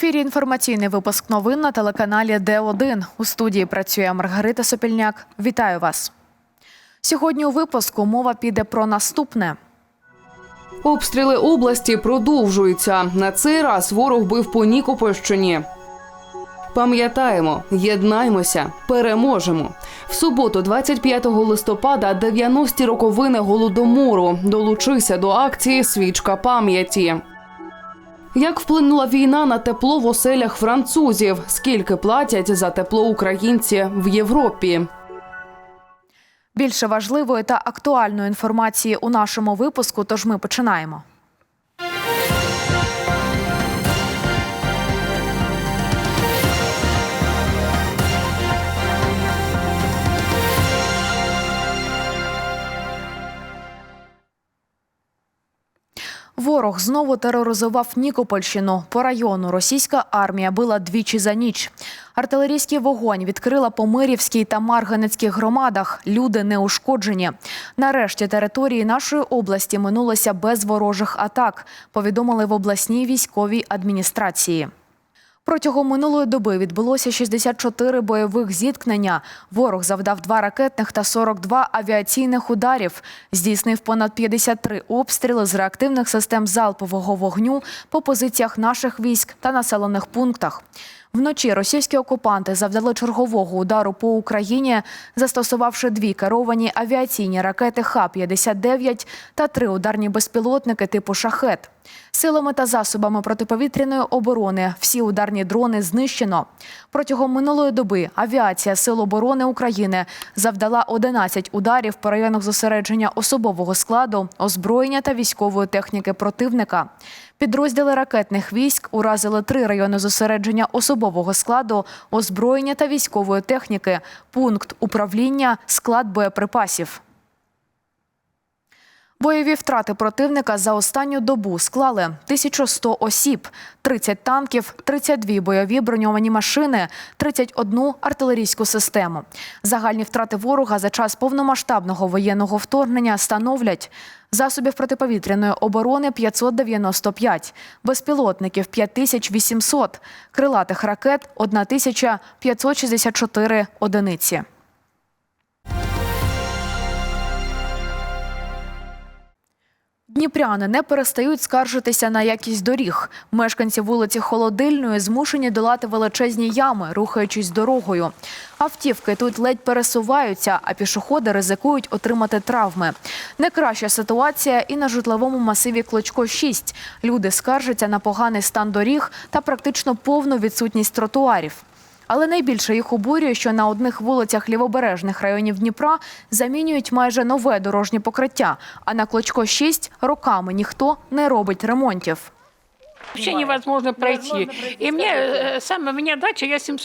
ефірі інформаційний випуск новин на телеканалі Д1. У студії працює Маргарита Сопільняк. Вітаю вас. Сьогодні у випуску мова піде про наступне. Обстріли області продовжуються. На цей раз ворог бив по Нікопольщині. Пам'ятаємо, єднаймося, переможемо. В суботу, 25 листопада, 90-ті роковини голодомору долучився до акції Свічка пам'яті. Як вплинула війна на тепло в оселях французів? Скільки платять за тепло українці в Європі? Більше важливої та актуальної інформації у нашому випуску. Тож ми починаємо. Ворог знову тероризував Нікопольщину. По району російська армія била двічі за ніч. Артилерійський вогонь відкрила по Мирівській та Марганецьких громадах. Люди не ушкоджені. Нарешті території нашої області минулося без ворожих атак. Повідомили в обласній військовій адміністрації. Протягом минулої доби відбулося 64 бойових зіткнення. Ворог завдав два ракетних та 42 авіаційних ударів. Здійснив понад 53 обстріли з реактивних систем залпового вогню по позиціях наших військ та населених пунктах. Вночі російські окупанти завдали чергового удару по Україні, застосувавши дві керовані авіаційні ракети Х-59 та три ударні безпілотники типу «Шахет». Силами та засобами протиповітряної оборони всі ударні дрони знищено. Протягом минулої доби авіація Сил оборони України завдала 11 ударів по районах зосередження особового складу, озброєння та військової техніки противника. Підрозділи ракетних військ уразили три райони зосередження особового складу, озброєння та військової техніки, пункт управління, склад боєприпасів. Бойові втрати противника за останню добу склали 1100 осіб, 30 танків, 32 бойові броньовані машини, 31 артилерійську систему. Загальні втрати ворога за час повномасштабного воєнного вторгнення становлять засобів протиповітряної оборони 595, безпілотників 5800, крилатих ракет 1564 одиниці. Дніпряни не перестають скаржитися на якість доріг. Мешканці вулиці Холодильної змушені долати величезні ями, рухаючись дорогою. Автівки тут ледь пересуваються, а пішоходи ризикують отримати травми. Не краща ситуація і на житловому масиві Клочко 6. Люди скаржаться на поганий стан доріг та практично повну відсутність тротуарів. Але найбільше їх обурює, що на одних вулицях лівобережних районів Дніпра замінюють майже нове дорожнє покриття, а на Клочко 6 роками ніхто не робить ремонтів. Вообще невозможно пройти. И мне, э, сам, у меня дача, я 7,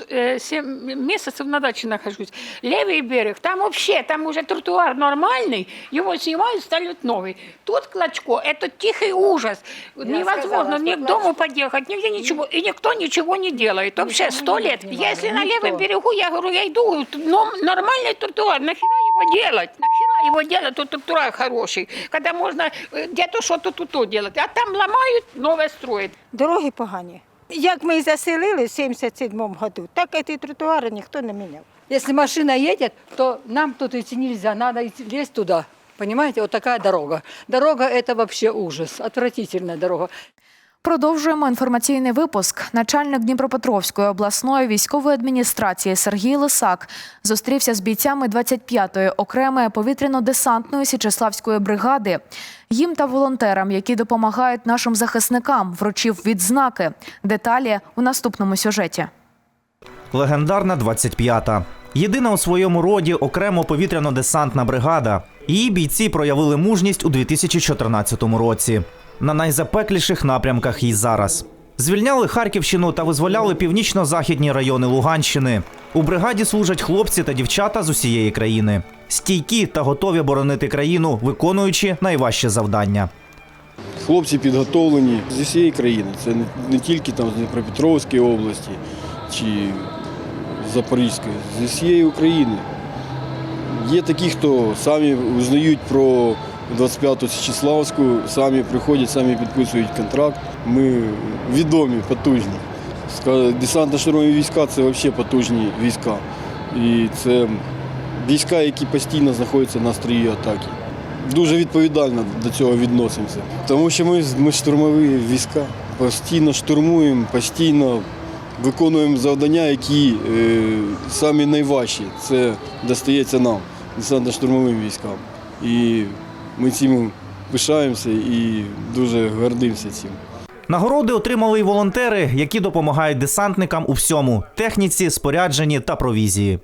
месяцев на даче нахожусь. Левый берег, там вообще, там уже тротуар нормальный, его снимают, ставят новый. Тут Клочко, это тихий ужас. невозможно ни к дому подъехать, нигде ничего, и никто ничего не делает. Вообще сто лет. Если на левом берегу, я говорю, я иду, но нормальный тротуар, нахера его делать? Нахера его делать, тут тротуар хороший, когда можно э, где-то что-то тут делать. А там ломают, новое строят. Дороги погані. Як ми і заселили в 77-му году, так і тротуари ніхто не міняв. Если машина едет, то нам тут идти нельзя, надо идти, лезть туда. Понимаете, вот такая дорога. Дорога это вообще ужас, отвратительная дорога. Продовжуємо інформаційний випуск. Начальник Дніпропетровської обласної військової адміністрації Сергій Лисак зустрівся з бійцями 25-ї окремої повітряно-десантної Січеславської бригади. Їм та волонтерам, які допомагають нашим захисникам, вручив відзнаки. Деталі у наступному сюжеті. Легендарна 25-та. Єдина у своєму роді окремо повітряно-десантна бригада. Її бійці проявили мужність у 2014 році. На найзапекліших напрямках і зараз. Звільняли Харківщину та визволяли північно-західні райони Луганщини. У бригаді служать хлопці та дівчата з усієї країни. Стійкі та готові боронити країну, виконуючи найважче завдання. Хлопці підготовлені з усієї країни. Це не, тільки там з Дніпропетровської області чи Запорізької, з усієї України. Є такі, хто самі узнають про 25-ту Січеславську, самі приходять, самі підписують контракт. Ми відомі, потужні десантно-штурмові війська це взагалі потужні війська. І це війська, які постійно знаходяться на стрії атаки. Дуже відповідально до цього відносимося. Тому що ми, ми штурмові війська. Постійно штурмуємо, постійно виконуємо завдання, які е, самі найважчі. Це достається нам, десантно-штурмовим військам. І ми цим пишаємося і дуже гордимося цим. Нагороди отримали й волонтери, які допомагають десантникам у всьому техніці, спорядженні та провізії.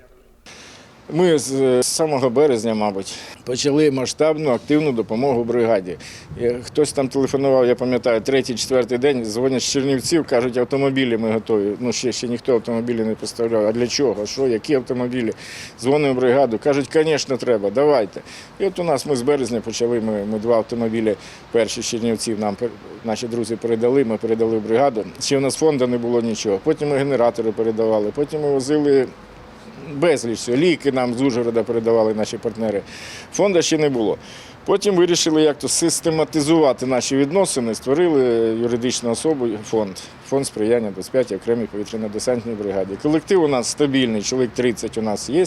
Ми з з самого березня, мабуть, почали масштабну активну допомогу бригаді. Хтось там телефонував, я пам'ятаю, третій, четвертий день дзвонять з Чернівців, кажуть, автомобілі ми готові. Ну, ще, ще ніхто автомобілі не поставляв. А для чого? Що, які автомобілі? Дзвонимо бригаду, кажуть, звісно, треба, давайте. І от у нас ми з березня почали, ми, ми два автомобілі перші з Чернівців нам наші друзі передали, ми передали в бригаду. Ще у нас фонду не було нічого. Потім ми генератори передавали, потім ми возили безліч всього. Ліки нам з Ужгорода передавали наші партнери. Фонду ще не було. Потім вирішили як то систематизувати наші відносини, створили юридичну особу, фонд, фонд сприяння 25 окремій повітряно-десантній бригаді. Колектив у нас стабільний, чоловік 30 у нас є,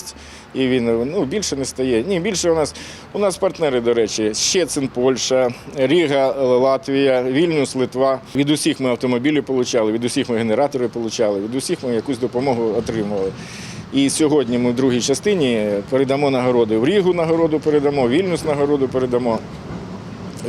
і він ну, більше не стає. Ні, більше у нас у нас партнери, до речі, Щецин, Польща, Ріга, Латвія, Вільнюс, Литва. Від усіх ми автомобілі отримали, від усіх ми генератори отримали, від усіх ми якусь допомогу отримували. І сьогодні ми в другій частині передамо нагороди. В Рігу нагороду передамо, Вільнюс нагороду передамо.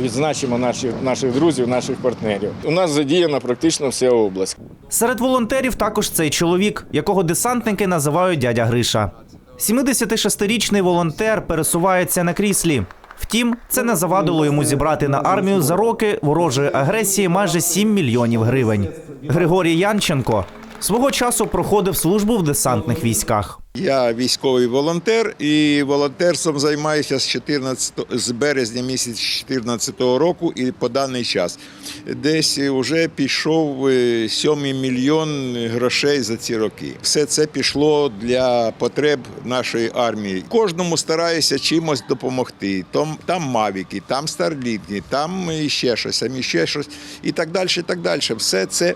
Відзначимо наших, наших друзів, наших партнерів. У нас задіяна практично вся область. Серед волонтерів також цей чоловік, якого десантники називають дядя Гриша. 76-річний волонтер пересувається на кріслі. Втім, це не завадило йому зібрати на армію за роки ворожої агресії майже 7 мільйонів гривень. Григорій Янченко свого часу проходив службу в десантних військах. Я військовий волонтер і волонтерством займаюся з 14, з березня місяць 2014 року і по даний час. Десь вже пішов е, 7 мільйон грошей за ці роки. Все це пішло для потреб нашої армії. Кожному стараюся чимось допомогти. Там, там мавіки, там старлітні, там ще щось, там ще щось і так далі. І так далі. Все це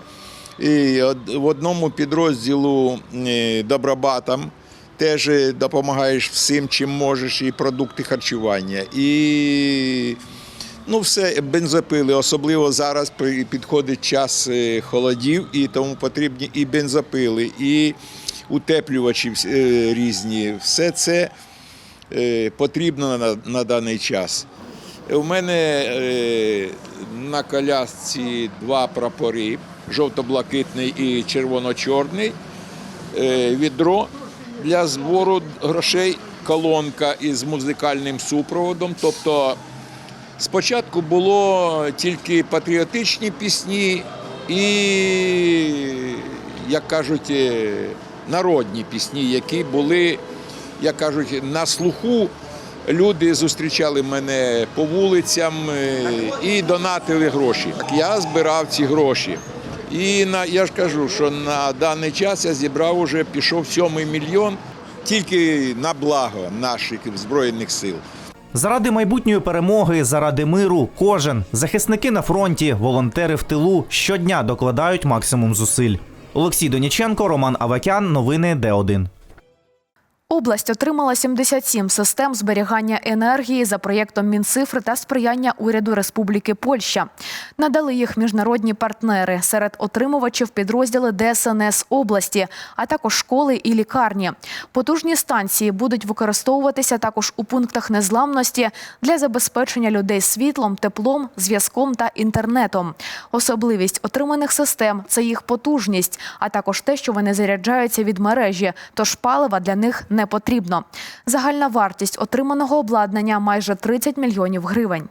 в одному підрозділу е, добробатам теж е, допомагаєш всім, чим можеш, і продукти харчування, і ну, все, бензопили. Особливо зараз підходить час е, холодів, і тому потрібні і бензопили, і утеплювачі е, різні. Все це е, потрібно на, на даний час. У мене е, на колясці два прапори: жовто-блакитний і червоно-чорний. Е, відро для збору грошей, колонка із музикальним супроводом. Тобто спочатку було тільки патріотичні пісні і, як кажуть, е, народні пісні, які були, як кажуть, на слуху. Люди зустрічали мене по вулицям е, і донатили гроші. Я збирав ці гроші. І на я ж кажу, що на даний час я зібрав уже пішов сьомий мільйон тільки на благо наших збройних сил. Заради майбутньої перемоги, заради миру, кожен захисники на фронті, волонтери в тилу щодня докладають максимум зусиль. Олексій Доніченко, Роман Авакян. Новини Д1. Область отримала 77 систем зберігання енергії за проєктом Мінцифри та сприяння уряду Республіки Польща. Надали їх міжнародні партнери. Серед отримувачів підрозділи ДСНС області, а також школи і лікарні. Потужні станції будуть використовуватися також у пунктах незламності для забезпечення людей світлом, теплом, зв'язком та інтернетом. Особливість отриманих систем це їх потужність, а також те, що вони заряджаються від мережі, тож палива для них не потрібно. Загальна вартість отриманого обладнання майже 30 мільйонів гривень.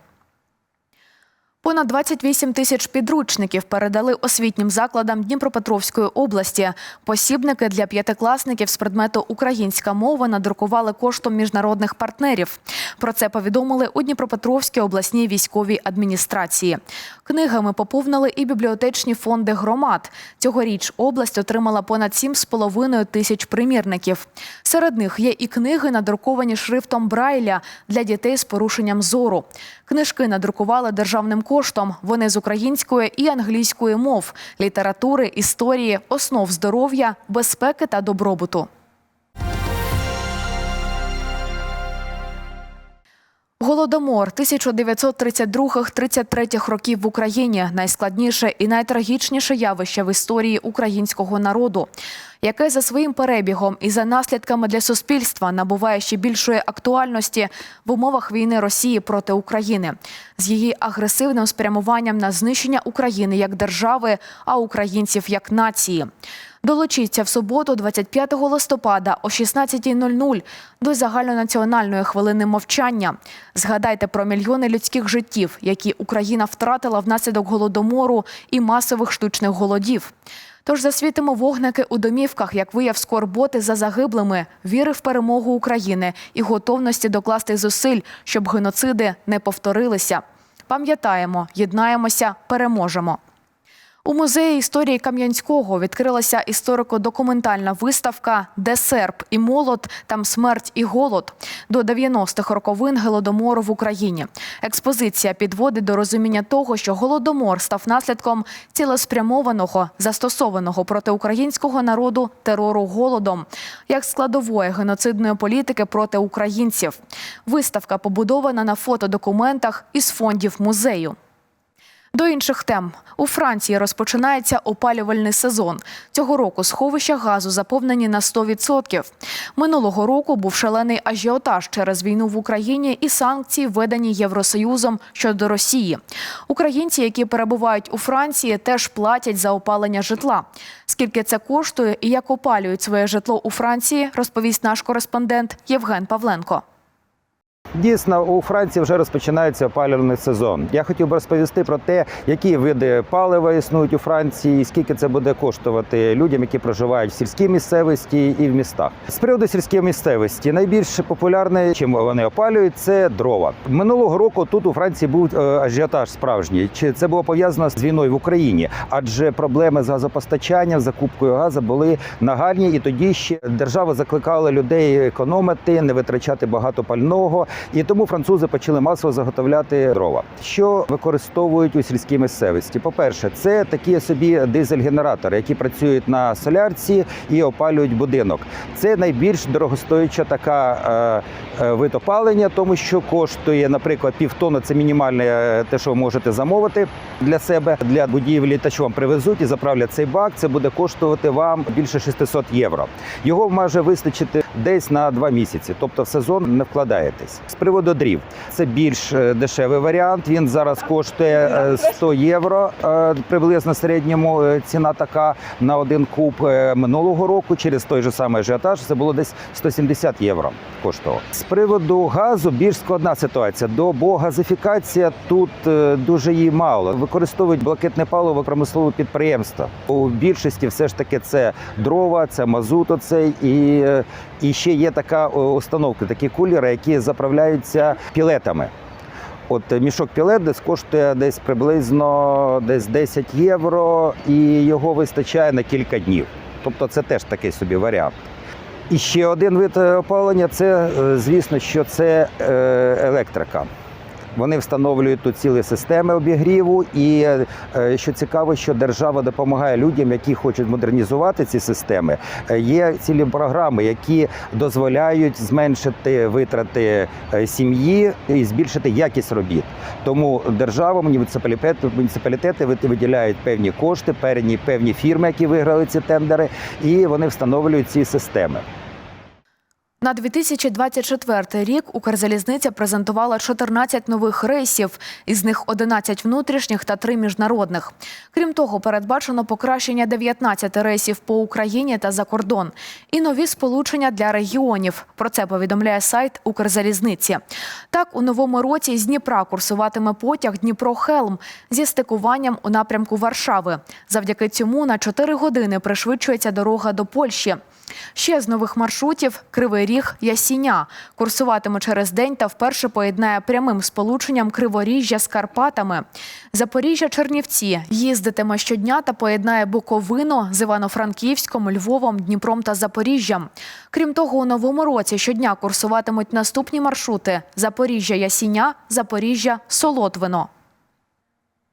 Понад 28 тисяч підручників передали освітнім закладам Дніпропетровської області. Посібники для п'ятикласників з предмету Українська мова надрукували коштом міжнародних партнерів. Про це повідомили у Дніпропетровській обласній військовій адміністрації. Книгами поповнили і бібліотечні фонди громад. Цьогоріч область отримала понад 7,5 тисяч примірників. Серед них є і книги, надруковані шрифтом Брайля для дітей з порушенням зору. Книжки надрукували державним коштом. Вони з української і англійської мов, літератури, історії, основ здоров'я, безпеки та добробуту. Голодомор 1932-33 років в Україні найскладніше і найтрагічніше явище в історії українського народу, яке за своїм перебігом і за наслідками для суспільства набуває ще більшої актуальності в умовах війни Росії проти України з її агресивним спрямуванням на знищення України як держави, а українців як нації. Долучіться в суботу, 25 листопада о 16.00 до загальнонаціональної хвилини мовчання. Згадайте про мільйони людських життів, які Україна втратила внаслідок голодомору і масових штучних голодів. Тож засвітимо вогники у домівках, як вияв скорботи за загиблими, віри в перемогу України і готовності докласти зусиль, щоб геноциди не повторилися. Пам'ятаємо, єднаємося, переможемо. У музеї історії Кам'янського відкрилася історико-документальна виставка Де серп і молот, там смерть і голод до 90-х роковин голодомору в Україні. Експозиція підводить до розуміння того, що голодомор став наслідком цілеспрямованого, застосованого проти українського народу терору голодом, як складової геноцидної політики проти українців. Виставка побудована на фотодокументах із фондів музею. До інших тем у Франції розпочинається опалювальний сезон. Цього року сховища газу заповнені на 100%. Минулого року був шалений ажіотаж через війну в Україні і санкції, введені Євросоюзом щодо Росії. Українці, які перебувають у Франції, теж платять за опалення житла. Скільки це коштує і як опалюють своє житло у Франції, розповість наш кореспондент Євген Павленко. Дійсно, у Франції вже розпочинається опалювальний сезон. Я хотів би розповісти про те, які види палива існують у Франції, і скільки це буде коштувати людям, які проживають в сільській місцевості і в містах. З приводу сільської місцевості найбільш популярне, чим вони опалюють, це дрова. Минулого року тут у Франції був е, ажіотаж справжній. Чи це було пов'язано з війною в Україні? Адже проблеми з газопостачанням, закупкою газу були нагальні, і тоді ще держава закликала людей економити, не витрачати багато пального. І тому французи почали масово заготовляти дрова, що використовують у сільській місцевості. По-перше, це такі собі дизель-генератори, які працюють на солярці і опалюють будинок. Це найбільш дорогостояча така е, е, вид опалення, тому що коштує, наприклад, півтони це мінімальне е, те, що ви можете замовити для себе для будівлі, та що вам привезуть і заправлять цей бак. Це буде коштувати вам більше 600 євро. Його може вистачити десь на два місяці, тобто в сезон не вкладаєтесь. З приводу дрів, це більш е, дешевий варіант. Він зараз коштує е, 100 євро. е, Приблизно середньому е, ціна така на один куб Е, минулого року. Через той же самий ажіотаж це було десь 170 євро. Коштував з приводу газу. Більш складна ситуація. До бо газифікація тут е, дуже її мало. Використовують блакитне паливо промислове підприємства. У більшості все ж таки це дрова, це мазут. Оцей і, е, і ще є така установка, такі кулери, які заправляються пілетами. От е, мішок пілет десь коштує десь приблизно десь 10 євро, і його вистачає на кілька днів. Тобто це теж такий собі варіант. І ще один вид е, опалення це, е, звісно, що це е, електрика. Вони встановлюють тут цілі системи обігріву, і е, що цікаво, що держава допомагає людям, які хочуть модернізувати ці системи. Е, Є цілі програми, які дозволяють зменшити витрати е, сім'ї і збільшити якість робіт. Тому держава, муніципалітети, муніципалітети виділяють певні кошти, певні певні фірми, які виграли ці тендери, і вони встановлюють ці системи. На 2024 рік Укрзалізниця презентувала 14 нових рейсів, із них 11 внутрішніх та 3 міжнародних. Крім того, передбачено покращення 19 рейсів по Україні та за кордон і нові сполучення для регіонів. Про це повідомляє сайт Укрзалізниці. Так, у новому році з Дніпра курсуватиме потяг Дніпро-Хелм зі стикуванням у напрямку Варшави. Завдяки цьому на 4 години пришвидшується дорога до Польщі. Ще з нових маршрутів Кривий Ріг Ясіня курсуватиме через день та вперше поєднає прямим сполученням Криворіжжя з Карпатами. Запоріжжя Чернівці їздитиме щодня та поєднає Буковину з Івано-Франківськом, Львовом, Дніпром та Запоріжжям. Крім того, у новому році щодня курсуватимуть наступні маршрути: Запоріжжя Ясіня, Запоріжжя Солотвино.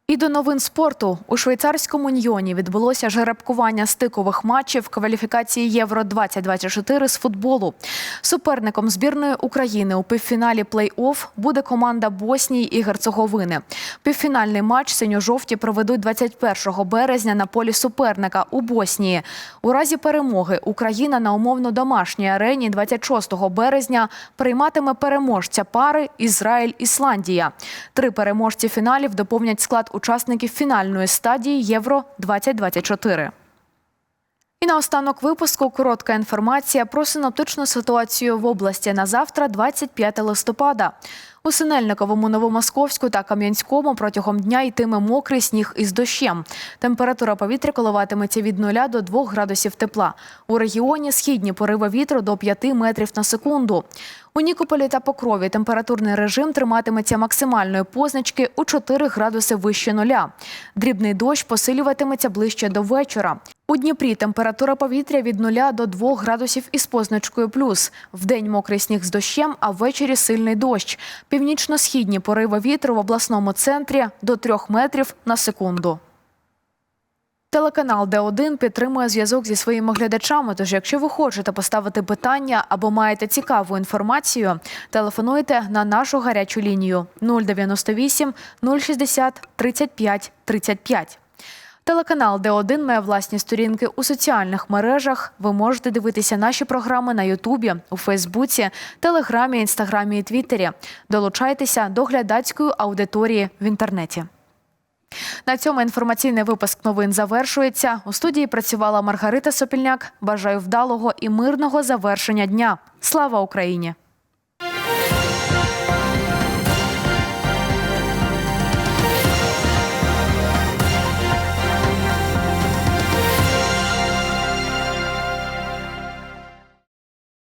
І до новин спорту у швейцарському Ньйоні відбулося жеребкування стикових матчів кваліфікації Євро 2024 з футболу. Суперником збірної України у півфіналі плей-офф буде команда Боснії і Герцеговини. Півфінальний матч синьо-жовті проведуть 21 березня на полі суперника у Боснії. У разі перемоги Україна на умовно домашній арені 26 березня прийматиме переможця пари Ізраїль-Ісландія. Три переможці фіналів доповнять склад учасників фінальної стадії Євро 2024. І наостанок випуску коротка інформація про синоптичну ситуацію в області на завтра, 25 листопада. У Синельниковому, Новомосковську та Кам'янському протягом дня йтиме мокрий сніг із дощем. Температура повітря коливатиметься від 0 до 2 градусів тепла. У регіоні східні пориви вітру до 5 метрів на секунду. У Нікополі та Покрові температурний режим триматиметься максимальної позначки у 4 градуси вище нуля. Дрібний дощ посилюватиметься ближче до вечора. У Дніпрі температура повітря від 0 до 2 градусів із позначкою плюс. Вдень мокрий сніг з дощем, а ввечері сильний дощ. Північно-східні пориви вітру в обласному центрі до 3 метрів на секунду. Телеканал Д1 підтримує зв'язок зі своїми глядачами. Тож, якщо ви хочете поставити питання або маєте цікаву інформацію, телефонуйте на нашу гарячу лінію 098 060 35 35. Телеканал Д1 має власні сторінки у соціальних мережах. Ви можете дивитися наші програми на Ютубі, у Фейсбуці, Телеграмі, Інстаграмі і Твіттері. Долучайтеся до глядацької аудиторії в інтернеті. На цьому інформаційний випуск новин завершується. У студії працювала Маргарита Сопільняк. Бажаю вдалого і мирного завершення дня. Слава Україні!